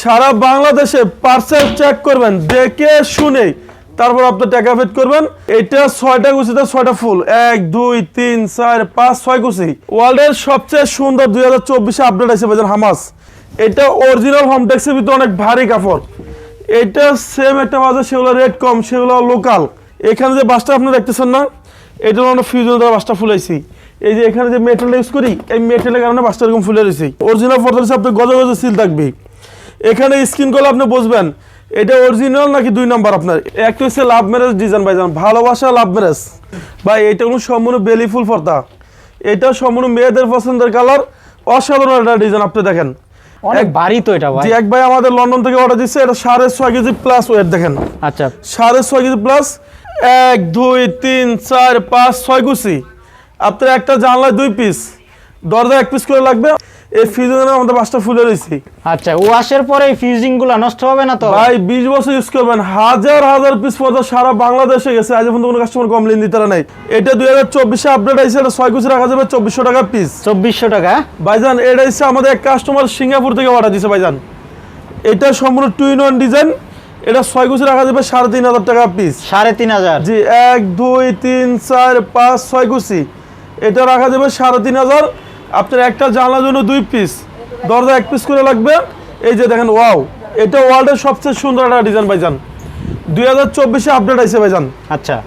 সারা বাংলাদেশে parcel check করবেন, দেখে শুনে তারপর আপনি টাকা পেড করবেন। এটা ছয়টা কুচিতে ছয়টা ফুল। এক, দুই, তিন, চার, পাঁচ, ছয় কুচি ওয়ার্ল্ডের সবচেয়ে সুন্দর দুই হাজার চব্বিশে আপডেট আছে বাজার হামাস। এটা অরিজিনাল হোমটেক্সের ভিতরে অনেক ভারী কাপড়। এটা সেম একটা বাজার সেগুলো রেট কম, সেগুলো লোকাল এখানে যে বাসটা আপনি দেখতেছেন না, এটা আমরা ফিউজন দ্বারা বাসটা ফুলাইছি। এই যে এখানে যে মেটেল ইউজ করি, এই মেটেলের কারণে বাসটা এরকম ফুলে রয়েছে। অরিজিনাল ফটো আপনার গজে গজে সিল থাকবে এখানে স্ক্রিন করলে আপনি বুঝবেন এটা অরিজিনাল নাকি দুই নাম্বার আপনার? একটা হচ্ছে লাভ ম্যারেজ ডিজাইন ভাইজান ভালোবাসা লাভ ম্যারেজ ভাই এটা কোনো সম্পূর্ণ বেলিফুল পর্দা। এটা সম্পূর্ণ মেয়েদের পছন্দের কালার অসাধারণ একটা ডিজাইন আপনি দেখেন। অনেক ভারী তো এটা ভাই। এক ভাই আমাদের লন্ডন থেকে অর্ডার দিচ্ছে এটা সাড়ে ছয় কেজি প্লাস ওয়েট দেখেন। আচ্ছা। সাড়ে ছয় কেজি প্লাস এক দুই তিন চার পাঁচ ছয় কুচি। আপনার একটা জানলায় দুই পিস দরজা এক পিস করে লাগবে। এই ফিজনে আমাদের পাঁচটা ফুলে রয়েছে। আচ্ছা ওয়াশের পরে এই ফিউজিংগুলা নষ্ট হবে না তো? ভাই বিশ বছর ইউজ করবেন। হাজার হাজার পিস পর্যন্ত সারা বাংলাদেশে গেছে। আজ পর্যন্ত কোনো কাস্টমার কমপ্লেন দিতে নাই। এটা দুই হাজার চব্বিশে আপডেট আছে এটা ছয় কুচি রাখা যাবে চব্বিশশো টাকা পিস চব্বিশশো টাকা? ভাইজান এটা হচ্ছে আমাদের এক কাস্টমার সিঙ্গাপুর থেকে অর্ডার দিছে ভাইজান। এটা সম্পূর্ণ টু ইন ওয়ান ডিজাইন এটা ছয় কুচি রাখা যাবে সাড়ে তিন হাজার টাকা পিস সাড়ে তিন হাজার? জি এক দুই তিন চার পাঁচ ছয় কুচি। এটা রাখা যাবে সাড়ে তিন হাজার। আপনার একটা জানলার জন্য দুই পিস দরজা এক পিস করে লাগবে। এই যে দেখেন ওয়াও এটা ওয়ার্ল্ডের সবচেয়ে সুন্দর একটা ডিজাইন ভাইজান। দুই হাজার চব্বিশে আপডেট আছে ভাইজান। আচ্ছা।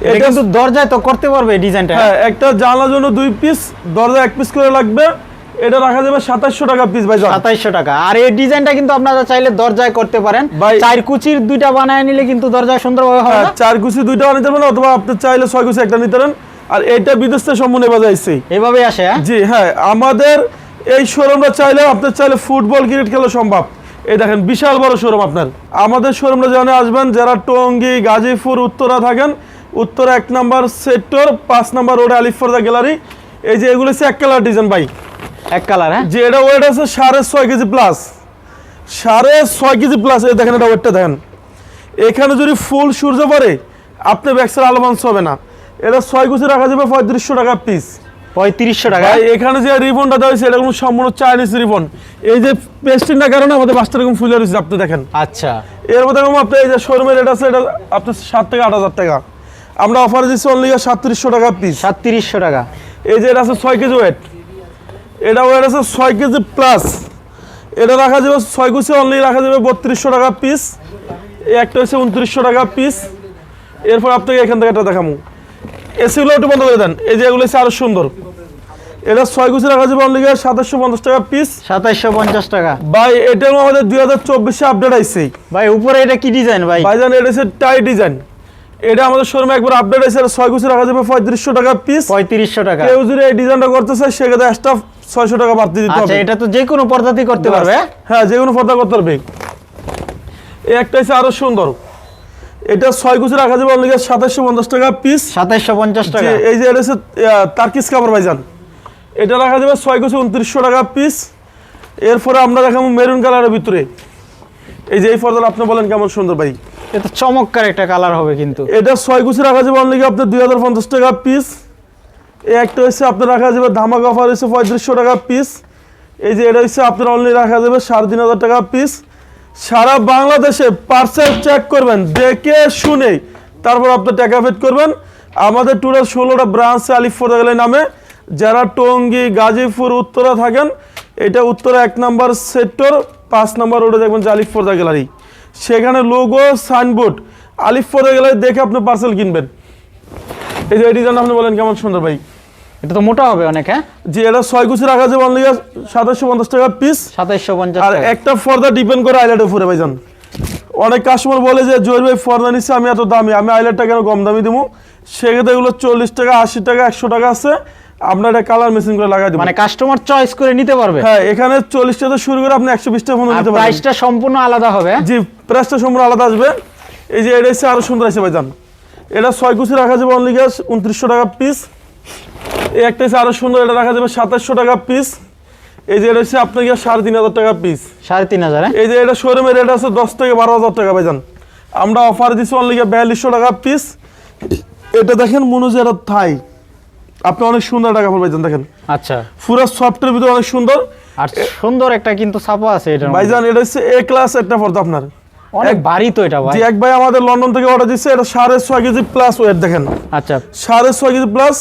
এটা কিন্তু দরজায় তো করতে পারবে ডিজাইনটা হ্যাঁ একটা জানলার জন্য দুই পিস দরজা এক পিস করে লাগবে। এটা রাখা যাবে সাতাশশো টাকা পিস ভাইজান। সাতাইশশো টাকা। আর এই ডিজাইনটা কিন্তু আপনারা চাইলে দরজায় করতে পারেন। ভাই- চার কুচির দুইটা বানায় নিলে কিন্তু দরজায় সুন্দরভাবে হবে হ্যাঁ চার কুচি দুইটা নিতে পারেন অথবা আপনি চাইলে ছয় কুচি একটা নিতে পারেন। আর এটা বিদেশ থেকে সম্পূর্ণ বাজাইছে এভাবে আসে হ্যাঁ? জি হ্যাঁ আমাদের এই শোরুমটা চাইলে আপনার চাইলে ফুটবল ক্রিকেট খেলা সম্ভব। এই দেখেন বিশাল বড় শোরুম আপনার। আমাদের শোরুমটা যেখানে আসবেন যারা টঙ্গী গাজীপুর উত্তরা থাকেন উত্তরা এক নাম্বার সেক্টর পাঁচ নাম্বার রোড আলিফর্দা গ্যালারি। এই যে এগুলো হচ্ছে এক কালার ডিজাইন ভাই। এক কালার হ্যাঁ? যে এটা ওয়েট আছে সাড়ে ছয় কেজি প্লাস। সাড়ে ছয় কেজি প্লাস এই দেখেন এটা ওয়েটটা দেখেন। এখানে যদি ফুল সূর্য পড়ে আপনি ব্যাক্সের আলো মাংস হবে না। এটা ছয় কুচি রাখা যাবে পঁয়ত্রিশশো টাকা পিস পঁয়ত্রিশশো টাকা? এখানে যে রিবনটা দেওয়া হয়েছে এটা কোনো সম্পূর্ণ চাইনিজ রিবন। এই যে পেস্টিংটার কারণে আমাদের বাসটা এরকম ফুলে রয়েছে আপনি দেখেন। আচ্ছা। এর মধ্যে এরকম আপনি এই যে শোরুমের রেট আছে এটা আপনার সাত থেকে আট হাজার টাকা। আমরা অফার দিচ্ছি অনলি সাতত্রিশশো টাকা পিস সাতত্রিশশো টাকা। এই যে এটা আছে ছয় কেজি ওয়েট এটা ওয়েট আছে ছয় কেজি প্লাস এটা রাখা যাবে ছয় কুচি অনলি রাখা যাবে বত্রিশশো টাকা পিস একটা হচ্ছে উনত্রিশশো টাকা পিস এরপর আপনাকে এখান থেকে একটা দেখাবো এসিগুলো একটু বন্ধ করে দেন। এই যে এগুলো আরও সুন্দর। এটা ছয় কুচি রাখা যাবে অনলি সাতাশশো পঞ্চাশ টাকা পিস সাতাইশশো পঞ্চাশ টাকা। ভাই এটাও আমাদের দুই হাজার চব্বিশে আপডেট আইছে। ভাই উপরে এটা কি ডিজাইন ভাই? ভাইজান এটা হচ্ছে টাই ডিজাইন এটা আমাদের শোরুমে একবার আপডেট আইছে এটা ছয় কুচি রাখা যাবে পঁয়ত্রিশশো টাকা পিস পঁয়ত্রিশশো টাকা। কেউ যদি এই ডিজাইনটা করতে চায় সেক্ষেত্রে এক্সট্রা ছয়শো টাকা বাড়তি দিতে আচ্ছা হবে। এটা তো যে কোনো পর্দাতেই করতে পারবে হ্যাঁ? যে কোনো ফর্দা করতে পারবে। এই একটা হচ্ছে আরও সুন্দর। এটা ছয় কুচি রাখা যাবে অনলি সাতাশশো পঞ্চাশ টাকা পিস সাতাইশশো পঞ্চাশ টাকা। এই যে এটা হচ্ছে তার্কিস কাপড় ভাইজান এটা রাখা যাবে ছয় কুচি উনত্রিশশো টাকা পিস এরপরে আমরা দেখাবো মেরুন কালারের ভিতরে। এই যে এই ফর্দাটা আপনি বলেন কেমন সুন্দর ভাই। এটা চমৎকার একটা কালার হবে কিন্তু। এটা ছয় কুচি রাখা যাবে অনলি আপনার দুই হাজার পঞ্চাশ টাকা পিস এই একটা হচ্ছে আপনার রাখা যাবে ধামাক অফার হচ্ছে পঁয়ত্রিশশো টাকা পিস এই যে এটা হচ্ছে আপনার অনলি রাখা যাবে সাড়ে তিন হাজার টাকা পিস সারা বাংলাদেশে পার্সেল চেক করবেন, দেখে শুনে তারপর আপনি টাকা পেড করবেন। আমাদের টুরের ষোলোটা ব্রাঞ্চ আলিফোর নামে, যারা টঙ্গী, গাজীপুর, উত্তরা থাকেন, এটা উত্তরা এক নম্বর সেক্টর পাঁচ নাম্বার রোডে দেখবেন যে আলিফোর্দা গ্যালারি সেখানে লোগো সাইনবোর্ড আলিফোর্দা গ্যালারি দেখে আপনি পার্সেল কিনবেন। এই যে এই ডিজাইন আপনি বলেন, কেমন সুন্দর ভাই? এটা তো মোটা হবে অনেক হ্যাঁ? যে এটা ছয় কুচি রাখা যাবে অনলি সাতাশশো পঞ্চাশ টাকা পিস সাতাইশশো পঞ্চাশ আর একটা ফর্দা ডিপেন্ড করে আইলাইট উপরে ভাইজান। অনেক কাস্টমার বলে যে জয়ের ভাই ফর্দা নিচ্ছে আমি এত দামি আমি আইলাইটটা কেন কম দামি দেবো? সেক্ষেত্রে এগুলো চল্লিশ টাকা আশি টাকা একশো টাকা আছে। আপনার এটা কালার মেশিন করে লাগাই দেবো। মানে কাস্টমার চয়েস করে নিতে পারবে? হ্যাঁ এখানে চল্লিশ টাকা শুরু করে আপনি একশো বিশ টাকা পর্যন্ত নিতে পারবেন। প্রাইসটা সম্পূর্ণ আলাদা হবে জি প্রাইসটা সম্পূর্ণ আলাদা আসবে। এই যে এটা হচ্ছে আরও সুন্দর আছে ভাইজান। এটা ছয় কুচি রাখা যাবে অনলি গ্যাস উনত্রিশশো টাকা পিস এই একটা হচ্ছে আরও সুন্দর এটা রাখা যাবে সাতাশশো টাকা পিস এই যে এটা হচ্ছে আপনার গিয়ে সাড়ে তিন হাজার টাকা পিস সাড়ে তিন হাজার হ্যাঁ? এই যে এটা শোরুমের রেট আছে দশ থেকে বারো হাজার টাকা ভাইজান। আমরা অফার দিচ্ছি অনলি বিয়াল্লিশশো টাকা পিস এটা দেখেন মনোজের থাই। আপনি অনেক সুন্দর টাকা দেখেন। আচ্ছা। পুরো সফটের ভিতরে অনেক সুন্দর। আর সুন্দর একটা কিন্তু ছাপা আছে এটা ভাইজান এটা হচ্ছে এ ক্লাস একটা পর্দা আপনার। অনেক ভারী তো এটা ভাই। এক ভাই আমাদের লন্ডন থেকে অর্ডার দিচ্ছে এটা সাড়ে ছয় কেজি প্লাস ওয়েট দেখেন। আচ্ছা। সাড়ে ছয় কেজি প্লাস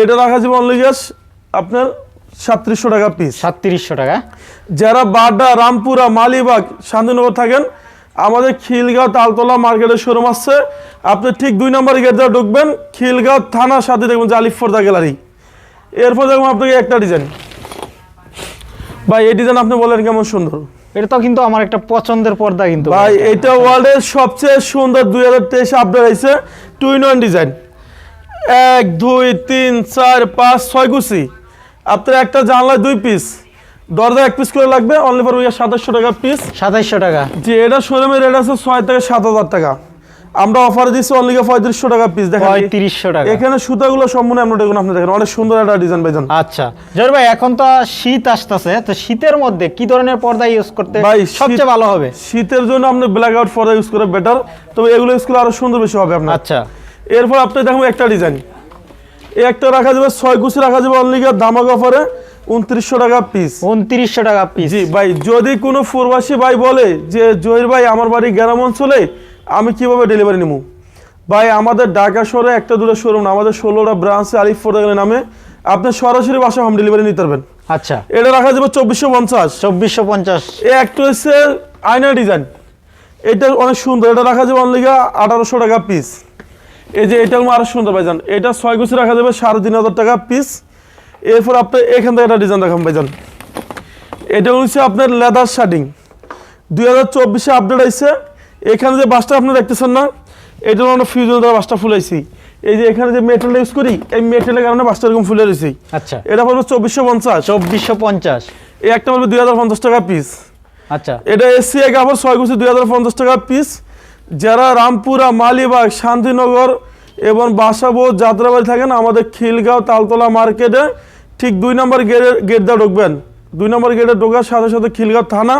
এটা রাখা যাবে অনলি গ্যাস আপনার সাতত্রিশশো টাকা পিস সাতত্রিশশো টাকা। যারা বাড্ডা রামপুরা মালিবাগ শান্তিনগর থাকেন আমাদের খিলগাঁও তালতলা মার্কেটের শোরুম আসছে আপনি ঠিক দুই নম্বর গেট দিয়ে ঢুকবেন খিলগাঁও থানার সাথে দেখবেন যে আলিফ ফোর্দা গ্যালারি এরপর দেখবেন আপনাকে একটা ডিজাইন ভাই এই ডিজাইন আপনি বলেন কেমন সুন্দর? এটা তো কিন্তু আমার একটা পছন্দের পর্দা কিন্তু। ভাই এটা ওয়ার্ল্ডের সবচেয়ে সুন্দর দুই হাজার তেইশে আপডেট হয়েছে টু ইন ওয়ান ডিজাইন এক দুই তিন চার পাঁচ ছয় কুচি। আপনার একটা জানলায় দুই পিস দরজা এক পিস করে লাগবে অনলি ফর সাতাশশো টাকা পিস সাতাইশশো টাকা। যে এটা শোরুমের রেট আছে ছয় থেকে সাত হাজার টাকা। আমরা অফার দিচ্ছি অনলি পঁয়ত্রিশশো টাকা পিস দেখেন। পঁয়ত্রিশশো টাকা। এখানে সুতাগুলো সম্পূর্ণ আমরা দেখুন আপনি দেখেন। অনেক সুন্দর একটা ডিজাইন পাইছেন। আচ্ছা। জয় ভাই এখন তো শীত আসতেছে তো শীতের মধ্যে কি ধরনের পর্দা ইউজ করতে ভাই, সবচেয়ে ভালো হবে? শীতের জন্য আপনি ব্ল্যাক আউট পর্দা ইউজ করে বেটার তবে এগুলো ইউজ করলে আরও সুন্দর বেশি হবে আপনার। আচ্ছা। এরপর আপনি দেখুন একটা ডিজাইন। এই একটা রাখা যাবে ছয় কুচি রাখা যাবে অনলি দামাক অফারে উনত্রিশশো টাকা পিস উনত্রিশশো টাকা পিস জি ভাই যদি কোনো প্রবাসী ভাই বলে যে জহির ভাই আমার বাড়ি গ্রাম অঞ্চলে আমি কীভাবে ডেলিভারি নেব ভাই আমাদের ঢাকা শহরে একটা দুটো শোরুম আমাদের ষোলোটা ব্রাঞ্চে আলিফ ফোর্ডাগের নামে আপনি সরাসরি বাসা হোম ডেলিভারি নিতে পারবেন। আচ্ছা। এটা রাখা যাবে চব্বিশশো পঞ্চাশ। চব্বিশশো পঞ্চাশ। এই একটা হচ্ছে আয়না ডিজাইন এটা অনেক সুন্দর এটা রাখা যাবে অনলি আঠারোশো টাকা পিস এই যে এটা আরও সুন্দর ভাইজান। এটা ছয় গুছি রাখা যাবে সাড়ে তিন হাজার টাকা পিস এরপর আপনি এখান থেকে একটা ডিজাইন দেখান ভাইজান। এটা হচ্ছে আপনার লেদার শার্টিং দুই হাজার চব্বিশে আপডেট আইছে। এখানে যে বাসটা আপনি দেখতেছেন না এটা আমরা ফিউজল দ্বারা বাসটা ফুলাইছি। এই যে এখানে যে মেটেরিয়াল ইউজ করি এই মেটেরিয়ালের কারণে বাসটা এরকম ফুলে রয়েছে। আচ্ছা। এটা পড়বে চব্বিশশো পঞ্চাশ। চব্বিশশো পঞ্চাশ। এই একটা পড়বে দুই হাজার পঞ্চাশ টাকা পিস আচ্ছা। এটা এসি এক আবার ছয় গুছি দুই হাজার পঞ্চাশ টাকা পিস যারা রামপুরা মালিবাগ শান্তিনগর এবং বাসাবোধ যাত্রাবাড়ি থাকেন আমাদের খিলগাঁও তালতলা মার্কেটে ঠিক দুই নম্বর গেটের গেট দিয়ে ঢুকবেন। দুই নম্বর গেটে ঢোকার সাথে সাথে খিলগাঁও থানা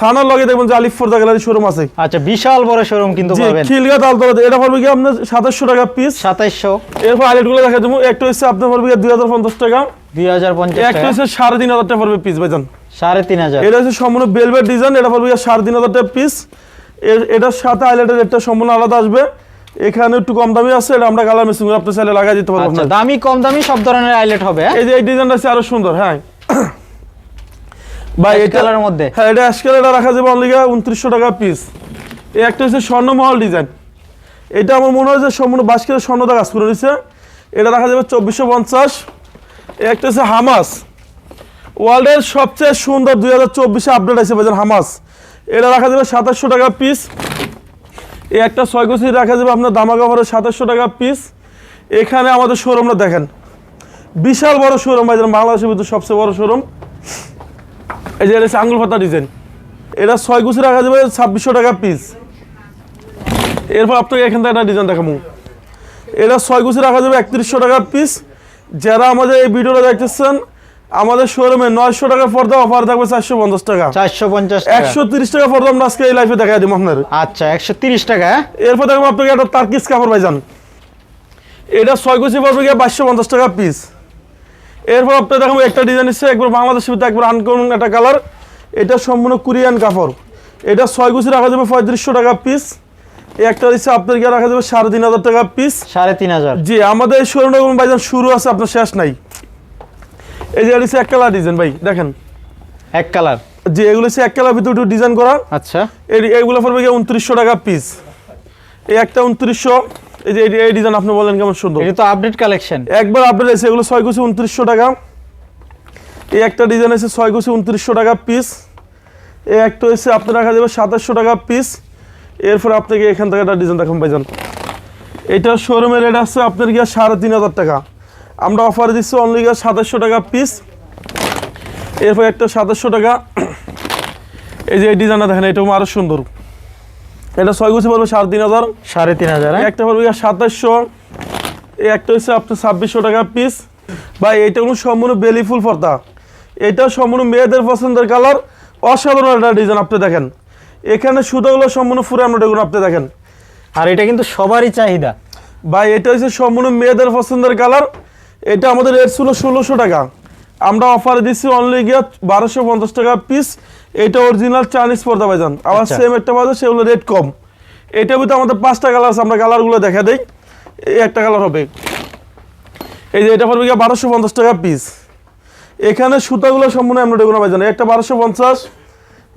থানার লগে দেখবেন যে আলিফ ফোর্দা গ্যালারি শোরুম আছে। আচ্ছা বিশাল বড় শোরুম কিন্তু পাবেন। খিলগাঁও তালতলা এটা পড়বে কি আপনার সাতাশশো টাকা পিস সাতাইশশো। এরপর আইলেটগুলো দেখা দেবো একটা হচ্ছে আপনার পড়বে দুই হাজার পঞ্চাশ টাকা। দুই হাজার পঞ্চাশ একটা হচ্ছে সাড়ে তিন হাজার টাকা পড়বে পিস ভাইজান। সাড়ে তিন হাজার। এটা হচ্ছে সম্পূর্ণ বেলভেট ডিজাইন এটা পড়বে সাড়ে তিন হাজার টাকা পিস এটার সাথে আইলাইটের রেটটা সম্পূর্ণ আলাদা আসবে। এখানে একটু কম দামি আছে এটা আমরা কালার মেশিন আপনি চাইলে লাগাই দিতে পারব আচ্ছা। দামি কম দামি সব ধরনের আইলেট হবে হ্যাঁ? এই যে এই ডিজাইনটা আছে আরও সুন্দর হ্যাঁ। ভাই এই এটা এর মধ্যে? হ্যাঁ এটা অ্যাশ কালারটা রাখা যাবে অনলি উনত্রিশশো টাকা পিস এই একটা হচ্ছে স্বর্ণমহল ডিজাইন এটা আমার মনে হয় যে সম্পূর্ণ বাসকের স্বর্ণদা কাজ করে নিচ্ছে এটা রাখা যাবে চব্বিশশো পঞ্চাশ। এই একটা হচ্ছে হামাস। ওয়ার্ল্ডের সবচেয়ে সুন্দর দুই হাজার চব্বিশে আপডেট আছে বাজার হামাস। এটা রাখা যাবে সাতাশশো টাকা পিস এই একটা ছয় কুচি রাখা যাবে আপনার দামা কাপড়ের সাতাশশো টাকা পিস এখানে আমাদের শোরুমটা দেখেন। বিশাল বড় শোরুম বাজার বাংলাদেশের ভিতরে সবচেয়ে বড় শোরুম এই যে এটা হচ্ছে আঙ্গুল ডিজাইন এটা ছয় কুচি রাখা যাবে ছাব্বিশশো টাকা পিস এরপর আপনাকে এখান থেকে একটা ডিজাইন দেখাবো। এটা ছয় কুচি রাখা যাবে একত্রিশশো টাকা পিস যারা আমাদের এই ভিডিওটা দেখতেছেন আমাদের শোরুমে নয়শো টাকা পর্দা অফার থাকবে চারশো পঞ্চাশ টাকা। চারশো পঞ্চাশ একশো তিরিশ টাকা পর্দা আমরা আজকে এই লাইফে দেখা দিব আপনার আচ্ছা একশো তিরিশ টাকা হ্যাঁ? এরপর দেখব আপনাকে একটা তার্কিস কাপড় ভাইজান। এটা ছয় কুচি পড়বে গিয়ে বাইশশো পঞ্চাশ টাকা পিস এরপর আপনি দেখব একটা ডিজাইন এসছে একবার বাংলাদেশ একবার আনকমন একটা কালার এটা সম্পূর্ণ কোরিয়ান কাপড়। এটা ছয় কুচি রাখা যাবে পঁয়ত্রিশশো টাকা পিস একটা দিচ্ছে আপনার গিয়ে রাখা যাবে সাড়ে তিন হাজার টাকা পিস সাড়ে তিন হাজার। জি আমাদের এই শোরুমটা কোনো ভাইজান শুরু আছে আপনার শেষ নাই। এই যে হচ্ছে এক কালার ডিজাইন ভাই দেখেন। এক কালার? যে এগুলো হচ্ছে এক কালার ভিতরে ডিজাইন করা। আচ্ছা। এইগুলো পড়বে গিয়ে উনত্রিশশো টাকা পিস এই একটা উনত্রিশশো এই যে এই ডিজাইন আপনি বলেন কেমন সুন্দর। এটা তো আপডেট কালেকশন একবার আপডেট আছে এগুলো ছয় কুচি উনত্রিশশো টাকা। এই একটা ডিজাইন আছে ছয় কুচি উনত্রিশশো টাকা পিস এই একটা হচ্ছে আপনি রাখা যাবে সাতাশশো টাকা পিস এরপর আপনাকে এখান থেকে একটা ডিজাইন দেখান ভাইজান। এটা শোরুমের রেট আছে আপনার গিয়ে সাড়ে তিন হাজার টাকা। আমরা অফার দিচ্ছি অনলি সাতাশশো টাকা পিস এরপর একটা সাতাশশো টাকা। এই যে এই ডিজাইনটা দেখেন এটাও আরও সুন্দর। এটা ছয় কুচি পড়বে সাড়ে তিন হাজার। সাড়ে তিন হাজার হ্যাঁ? একটা পড়বে সাতাশশো। এই একটা হচ্ছে আপনার ছাব্বিশশো টাকা পিস বা এইটা কোনো সম্পূর্ণ বেলি ফুল পর্দা। এটা সম্পূর্ণ মেয়েদের পছন্দের কালার অসাধারণ একটা ডিজাইন আপনি দেখেন। এখানে সুতাগুলো সম্পূর্ণ ফুরে আমরা দেখুন আপনি দেখেন। আর এটা কিন্তু সবারই চাহিদা। বা এটা হচ্ছে সম্পূর্ণ মেয়েদের পছন্দের কালার এটা আমাদের রেট ছিল ষোলোশো টাকা। আমরা অফারে দিচ্ছি অনলি গিয়া বারোশো পঞ্চাশ টাকা পিস এটা অরিজিনাল চাইনিজ পর্দা ভাইজান। আবার আচ্ছা। সেম একটা বাজার সেগুলো রেট কম। এটা ভিতরে আমাদের পাঁচটা কালার আছে আমরা কালারগুলো দেখা দিই। এই একটা কালার হবে। এই যে এটা পড়বে গিয়ে বারোশো পঞ্চাশ টাকা পিস এখানে সুতাগুলো সম্পূর্ণ আমরা দেখুন ভাইজান। একটা বারোশো পঞ্চাশ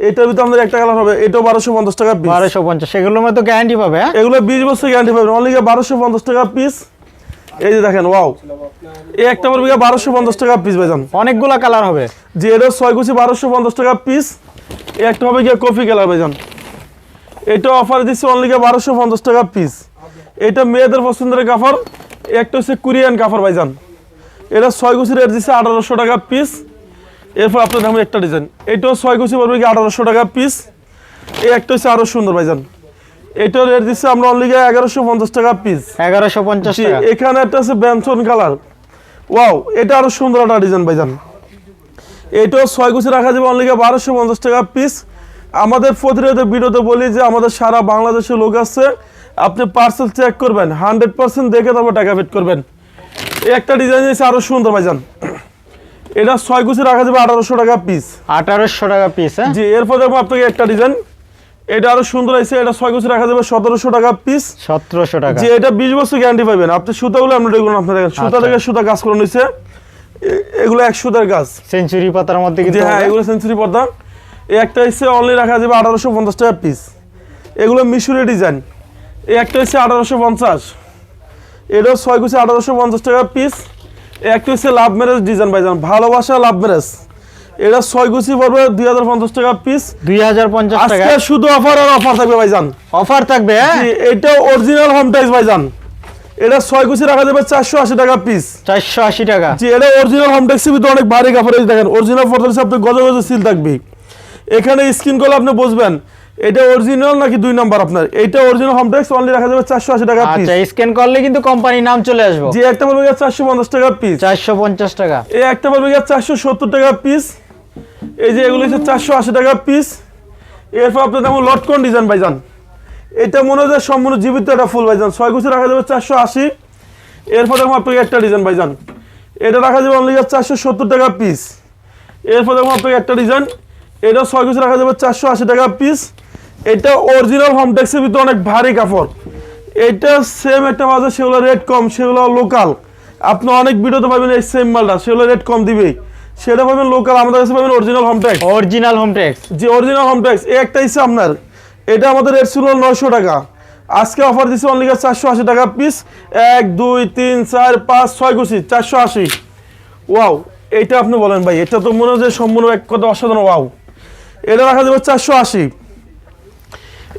এটার ভিতরে আমাদের একটা কালার হবে। এটাও বারোশো পঞ্চাশ টাকা পিস বারোশো পঞ্চাশ সেগুলোর মধ্যে গ্যারান্টি পাবে হ্যাঁ? এগুলো বিশ বছর গ্যারান্টি পাবে। অনলি বারোশো পঞ্চাশ টাকা পিস এই যে দেখেন ওয়াও এই একটা পড়বে গিয়ে বারোশো পঞ্চাশ টাকা পিস ভাইজান। অনেকগুলা কালার হবে। যে এটা ছয় কুচি বারোশো পঞ্চাশ টাকা পিস এই একটা হবে গিয়ে কফি কালার ভাইজান। এটা অফার দিচ্ছে অনলি গিয়ে বারোশো পঞ্চাশ টাকা পিস এটা মেয়েদের পছন্দের কাপড় একটা হচ্ছে কোরিয়ান কাপড় ভাইজান। এটা ছয় কুচি রেট দিচ্ছে আঠারোশো টাকা পিস এরপর আপনার দেখুন একটা ডিজাইন এটাও ছয় কুচি পড়বে কি আঠারোশো টাকা পিস এই একটা হচ্ছে আরও সুন্দর ভাইজান। এটাও রেট দিচ্ছে আমরা অনলি গিয়ে এগারোশো পঞ্চাশ টাকা পিস এগারোশো টাকা। এখানে একটা আছে ব্যানসন কালার ওয়াও এটা আরও সুন্দর একটা ডিজাইন ভাইজান। এটাও ছয় গুছি রাখা যাবে অনলি বারোশো পঞ্চাশ টাকা পিস আমাদের প্রতিনিয়ত ভিডিওতে বলি যে আমাদের সারা বাংলাদেশের লোক আছে আপনি পার্সেল চেক করবেন হান্ড্রেড পার্সেন্ট দেখে তারপর টাকা পেড করবেন। একটা ডিজাইন আছে আরও সুন্দর ভাইজান। এটা ছয় গুছি রাখা যাবে আঠারোশো টাকা পিস আঠারোশো টাকা পিস হ্যাঁ? জি এরপর দেখব আপনাকে একটা ডিজাইন এটা আরও সুন্দর আছে এটা ছয় গুছি রাখা যাবে সতেরোশো টাকা পিস সতেরোশো টাকা। যে এটা বিশ বছর গ্যারান্টি পাবেন আপনি সুতাগুলো আমরা দেখুন আপনার দেখেন সুতা আচ্ছা। থেকে সুতা কাজ করে নিচ্ছে এ- এগুলো এক সুতার কাজ। সেঞ্চুরি পাতার মধ্যে কিন্তু হ্যাঁ এগুলো সেঞ্চুরি পর্দা এই একটা হচ্ছে অনলি রাখা যাবে আঠারোশো পঞ্চাশ টাকা পিস এগুলো মিশরি ডিজাইন এই একটা হচ্ছে আঠারোশো পঞ্চাশ। এটাও ছয় কুচি আঠারোশো পঞ্চাশ টাকা পিস একটা হচ্ছে লাভ ম্যারেজ ডিজাইন ভাইজান। ভালোবাসা লাভ ম্যারেজ এটা ছয় কুচি পড়বে দুই হাজার পঞ্চাশ টাকা পিস দুই হাজার পঞ্চাশ টাকা। শুধু অফার আর অফার থাকবে ভাইজান। অফার থাকবে হ্যাঁ? এটা অরিজিনাল হোম টাইস ভাইজান। এটা ছয় কুচি রাখা যাবে চারশো আশি টাকা পিস চারশো আশি টাকা। জি এটা অরিজিনাল হোম ভিতরে অনেক ভারী কাপড় দেখেন অরিজিনাল আপনি গজ গজ সিল থাকবে। এখানে স্ক্রিন করলে আপনি বুঝবেন এটা অরিজিনাল নাকি দুই নাম্বার আপনার? এটা অরিজিনাল হোম ট্যাক্স অনলি রাখা যাবে চারশো আশি টাকা পিস আচ্ছা স্ক্যান করলে কিন্তু কোম্পানির নাম চলে আসবে। যে একটা বলবে চারশো পঞ্চাশ টাকা পিস চারশো পঞ্চাশ টাকা। এই একটা বলবে চারশো সত্তর টাকা পিস এই যে এগুলো হচ্ছে চারশো আশি টাকা পিস এরপর আপনার যেমন লটকন ডিজাইন ভাইজান? এটা মনে হয় সম্পূর্ণ জীবিত একটা ফুল ভাইজান। ছয় গুছি রাখা যাবে চারশো আশি। এরপর দেখুন আপনাকে একটা ডিজাইন ভাইজান। এটা রাখা যাবে অনলি চারশো সত্তর টাকা পিস এরপর দেখুন আপনাকে একটা ডিজাইন এটা ছয় গুছি রাখা যাবে চারশো আশি টাকা পিস এটা অরিজিনাল হোম ট্যাক্সের ভিতরে অনেক ভারী কাপড়। এটা সেম একটা বাজার সেগুলো রেট কম, সেগুলো লোকাল আপনি অনেক ভিডিওতে পাবেন এই সেম মালটা, সেগুলো রেট কম দিবেই। সেটা পাবেন লোকাল আমাদের কাছে পাবেন original home tax original home tax যে অরিজিনাল হোম ট্যাক্স এই একটা হিসেবে আপনার। এটা আমাদের রেট ছিল নয়শো টাকা। আজকে অফার দিচ্ছে অনলি চারশো আশি টাকা পিস এক দুই তিন চার পাঁচ ছয় কুচি চারশো আশি। ওয়াও এটা আপনি বলেন ভাই এটা তো মনে হয় যে সম্পূর্ণ এক কথা অসাধারণ ওয়াও এটা রাখা যাবে চারশো আশি।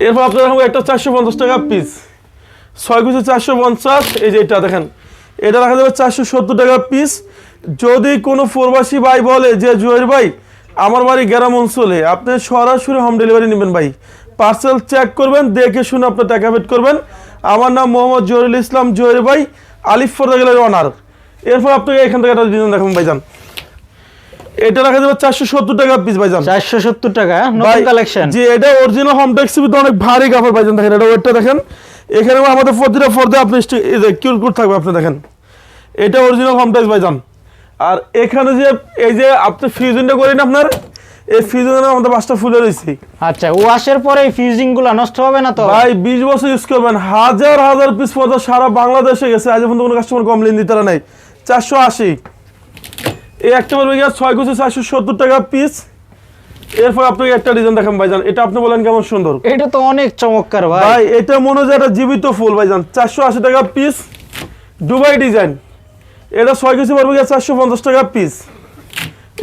এরপর আপনার একটা চারশো পঞ্চাশ টাকা পিস ছয় কুচি চারশো পঞ্চাশ এই যে এটা দেখেন। এটা রাখা যাবে চারশো সত্তর টাকা পিস যদি কোনো প্রবাসী ভাই বলে যে জুয়ের ভাই আমার বাড়ি গ্রাম অঞ্চলে আপনি সরাসরি হোম ডেলিভারি নেবেন ভাই। পার্সেল চেক করবেন দেখে শুনে আপনি টাকা পেড করবেন। আমার নাম মোহাম্মদ জহিরুল ইসলাম জহির ভাই আলিফ ফর্দা গেলের অনার এরপর আপনাকে এখান থেকে একটা ডিজাইন দেখুন ভাইজান। এটা রাখা যাবে চারশো সত্তর টাকা পিস ভাইজান। চারশো সত্তর টাকা? নতুন কালেকশন জি এটা অরিজিনাল হোম ট্যাক্সি অনেক ভারী কাপড় পাইছেন দেখেন এটা ওয়েটটা দেখেন। এখানে আমাদের প্রতিটা ফর্দে আপনি কিউর কোড থাকবে আপনি দেখেন। এটা অরিজিনাল হোম ট্যাক্স ভাইজান। আর এখানে যে এই যে আপনি ফিউজনটা করেন আপনার এই ফিউজনের আমাদের পাঁচটা ফুলে রয়েছে। আচ্ছা ওয়াশের পরে এই ফিউজিংগুলো নষ্ট হবে না তো? ভাই বিশ বছর ইউজ করবেন। হাজার হাজার পিস পর্দা সারা বাংলাদেশে গেছে। আজ পর্যন্ত কোনো কাস্টমার কমপ্লেন দিতে নাই। চারশো আশি। এই একটা বলবে গিয়ে ছয় কুচি চারশো সত্তর টাকা পিস এরপর আপনাকে একটা ডিজাইন দেখান ভাইজান। এটা আপনি বলেন কেমন সুন্দর? এটা তো অনেক চমৎকার ভাই। ভাই এটা মনে হয় একটা জীবিত ফুল ভাইজান। চারশো আশি টাকা পিস দুবাই ডিজাইন এটা ছয় কেজি পড়বে চারশো পঞ্চাশ টাকা পিস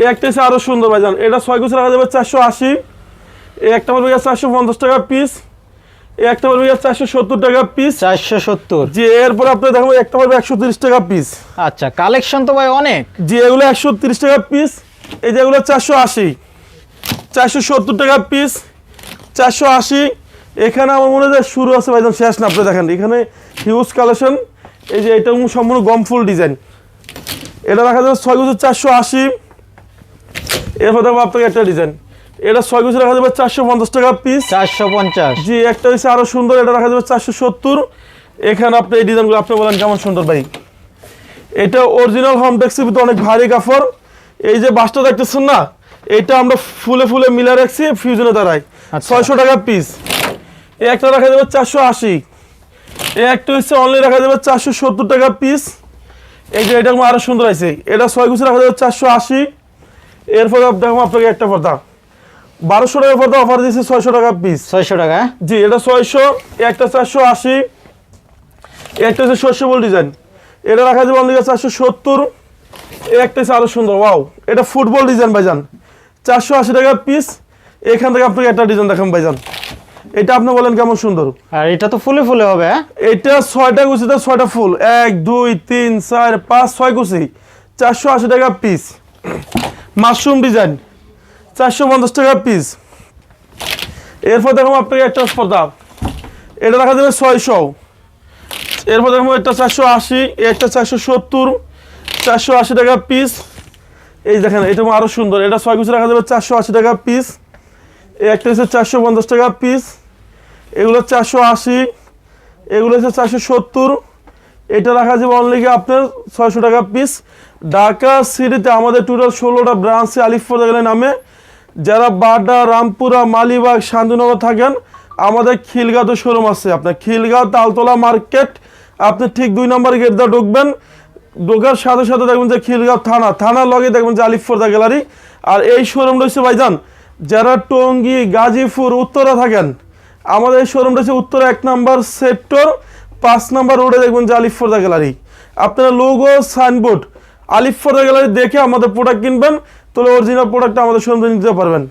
এই একটা হচ্ছে আরও সুন্দর ভাইজান। এটা ছয় কেজি রাখা যাবে চারশো আশি। এই একটা পড়বে চারশো পঞ্চাশ টাকা পিস এই একটা পড়বে চারশো সত্তর টাকা পিস চারশো সত্তর। যে এরপরে আপনি দেখো একটা পড়বে একশো তিরিশ টাকা পিস আচ্ছা কালেকশন তো ভাই অনেক। যে এগুলো একশো তিরিশ টাকা পিস এই যে এগুলো চারশো আশি। চারশো সত্তর টাকা পিস চারশো আশি। এখানে আমার মনে হয় শুরু আছে ভাইজান শেষ না আপনি দেখেন। এখানে হিউজ কালেকশন এই যে এটা সম্পূর্ণ গম ফুল ডিজাইন এটা রাখা যাবে ছয় গুজো চারশো আশি। এরপর দেখব আপনাকে একটা ডিজাইন এটা ছয় গুজো রাখা যাবে চারশো পঞ্চাশ টাকা পিস চারশো পঞ্চাশ। জি একটা হচ্ছে আরও সুন্দর এটা রাখা যাবে চারশো সত্তর। এখানে আপনি এই ডিজাইনগুলো আপনি বলেন কেমন সুন্দর ভাই। এটা অরিজিনাল হোম ট্যাক্সির ভিতরে অনেক ভারী কাপড়। এই যে বাসটা দেখতেছেন না? এটা আমরা ফুলে ফুলে মিলে রাখছি ফিউজনে দাঁড়ায় আচ্ছা। ছয়শো টাকা পিস এই একটা রাখা যাবে চারশো আশি। এই একটা হচ্ছে অনলি রাখা যাবে চারশো সত্তর টাকা পিস এই যে এটা আরও সুন্দর আছে এটা ছয় গুছি রাখা যাবে চারশো আশি। এরপর দেখো আপনাকে একটা পর্দা। বারোশো টাকা পর্দা অফার দিয়েছে ছয়শো টাকা পিস ছয়শো টাকা? জি এটা ছয়শো একটা চারশো আশি। একটা হচ্ছে শস্য বল ডিজাইন এটা রাখা যাবে অনলি চারশো সত্তর। একটা হচ্ছে আরও সুন্দর ওয়াও এটা ফুটবল ডিজাইন ভাইজান। চারশো আশি টাকা পিস এখান থেকে আপনাকে একটা ডিজাইন দেখাম ভাইজান। এটা আপনি বলেন কেমন সুন্দর? আর এটা তো ফুলে ফুলে হবে হ্যাঁ? এটা ছয়টা কুচিতে ছয়টা ফুল। এক দুই তিন চার পাঁচ ছয় কুচি। চারশো আশি টাকা পিস মাশরুম ডিজাইন চারশো পঞ্চাশ টাকা পিস এরপর দেখো আপনাকে একটা পর্দা। এটা দেখা যাবে ছয়শো। এরপর দেখো একটা চারশো আশি একটা চারশো সত্তর চারশো আশি টাকা পিস এই দেখেন, এটা আরও সুন্দর। এটা ছয় কুচি রাখা যাবে চারশো আশি টাকা পিস একটা হচ্ছে চারশো পঞ্চাশ টাকা পিস এগুলো চারশো আশি, এগুলো হচ্ছে চারশো সত্তর। এটা রাখা যাবে অনলি আপনার ছয়শো টাকা পিস ঢাকা সিটিতে আমাদের টোটাল ষোলোটা ব্রাঞ্চে আলিফপুর গেলে নামে। যারা বাড্ডা, রামপুরা, মালিবাগ, শান্তিনগর থাকেন, আমাদের খিলগাঁও শোরুম আছে। আপনার খিলগাঁও, তালতলা মার্কেট, আপনি ঠিক দুই নম্বর গেট দিয়ে ঢুকবেন। ঢোকার সাথে সাথে দেখবেন যে খিলগাঁও থানা, থানার লগে দেখবেন যে আলিফপুরদা গ্যালারি। আর এই শোরুম রয়েছে ভাইজান, যারা টঙ্গী, গাজীপুর, উত্তরা থাকেন, আমাদের এই শোরুমটা হচ্ছে উত্তরা এক নম্বর সেক্টর পাঁচ নম্বর রোডে দেখবেন যে আলিফুরদা গ্যালারি। আপনারা লোগো সাইনবোর্ড আলিফুরদা গ্যালারি দেখে আমাদের প্রোডাক্ট কিনবেন, তাহলে অরিজিনাল প্রোডাক্টটা আমাদের শোরুমে নিতে পারবেন।